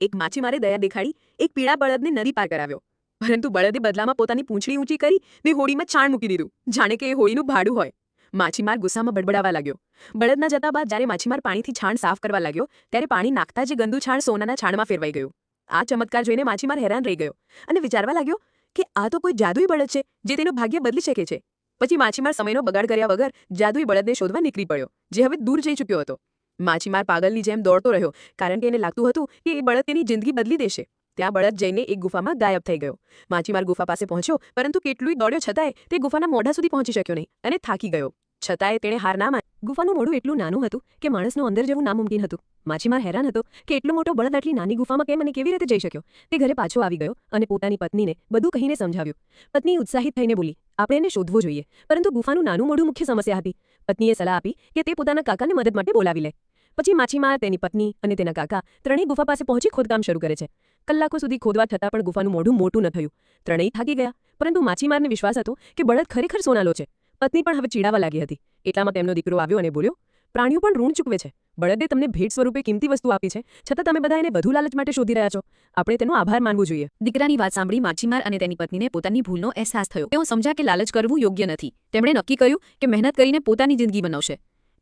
એક માછીમારે દયા દેખાડી, એક પીળા બળદને નદી પાર કરાવ્યો. પરંતુ બળદે બદલામાં પોતાની પૂંછડી ઊંચી કરી ને હોડીમાં છાણ મૂકી દીધું. જાણે કે એ હોડીનું ભાડું હોય. માછીમાર ગુસ્સામાં બડબડાવા લાગ્યો. બળદના જતા બાદ જ્યારે માછીમાર પાણીથી છાણ સાફ કરવા લાગ્યો, ત્યારે પાણી નાખતા જે ગંદુ છાણ સોનાના છાણમાં ફેરવાઈ ગયું. આ ચમત્કાર જોઈને માછીમાર હેરાન રહી ગયો અને વિચારવા લાગ્યો કે આ તો કોઈ જાદુઈ બળદ છે, જે તેનું ભાગ્ય બદલી શકે છે. પછી માછીમાર સમયનો બગાડ કર્યા વગર જાદુઈ બળદને શોધવા નીકળી પડ્યો, જે હવે દૂર જઈ ચૂક્યો હતો. માછીમાર પાગલની જેમ દોડતો રહ્યો, કારણ કે એને લાગતું હતું કે એ બળદ તેની જિંદગી બદલી દેશે. ત્યાં બળદ જઈને એક ગુફામાં ગાયબ થઈ ગયો. માછીમાર ગુફા પાસે પહોંચ્યો, પરંતુ કેટલુંય દોડ્યો છતાંય તે ગુફાના મોઢા સુધી પહોંચી શક્યો નહીં અને થાકી ગયો. છતાંય તેણે હાર ના માની. ગુફાનું મોઢું એટલું નાનું હતું કે માણસનું અંદર જવું નામુમકિન હતું. માછીમાર હેરાન હતો કે એટલો મોટો બળદ આટલી નાની ગુફામાં કેમ અને કેવી રીતે જઈ શક્યો? તે ઘરે પાછો આવી ગયો અને પોતાની પત્નીને બધું કહીને સમજાવ્યું. પત્ની ઉત્સાહિત થઈને બોલી, આપણે એને શોધવો જોઈએ. પરંતુ ગુફાનું નાનું મોઢું મુખ્ય સમસ્યા હતી. પત્નીએ સલાહ આપી કે તે પોતાના કાકાને મદદ માટે બોલાવી લે. પછી માછીમાર, તેની પત્ની અને તેના કાકા ત્રણેય ગુફા પાસે પહોંચી ખોદકામ શરૂ કરે છે. કલાકો સુધી ખોદવા છતાં પણ ગુફાનું મોઢું મોટું ન થયું. ત્રણેય થાકી ગયા, પરંતુ માછીમારને વિશ્વાસ હતો કે બળદ ખરેખર સોનાલો છે. પત્ની પણ હવે ચીડાવા લાગી હતી. એટલામાં તેમનો દીકરો આવ્યો અને બોલ્યો, પ્રાણીઓ પણ ઋણ ચૂકવે છે. બળદે તમને ભેટ સ્વરૂપે કિંમતી વસ્તુ આપી છે. છતાં તમે બધા એને વધુ લાલચ માટે શોધી રહ્યા છો. આપણે તેનો આભાર માનવો જોઈએ. દીકરાની વાત સાંભળી માછીમાર અને તેની પત્નીને પોતાની ભૂલનો અહેસાસ થયો. તેઓ સમજ્યા કે લાલચ કરવું યોગ્ય નથી. તેમણે નક્કી કર્યું કે મહેનત કરીને પોતાની જિંદગી બનાવશે.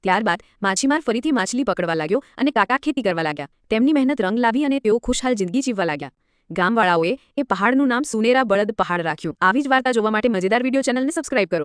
ત્યારબાદ માછીમાર ફરીથી માછલી પકડવા લાગ્યો અને કાકા ખેતી કરવા લાગ્યા. તેમની મહેનત રંગ લાવી અને તેઓ ખુશહાલ જિંદગી જીવવા લાગ્યા. ગામવાળાઓએ એ પહાડનું નામ સુનેરા બળદ પહાડ રાખ્યું. આવી જ વાર્તા જોવા માટે મજેદાર વીડિયો ચેનલને સબસ્ક્રાઇબ કરો.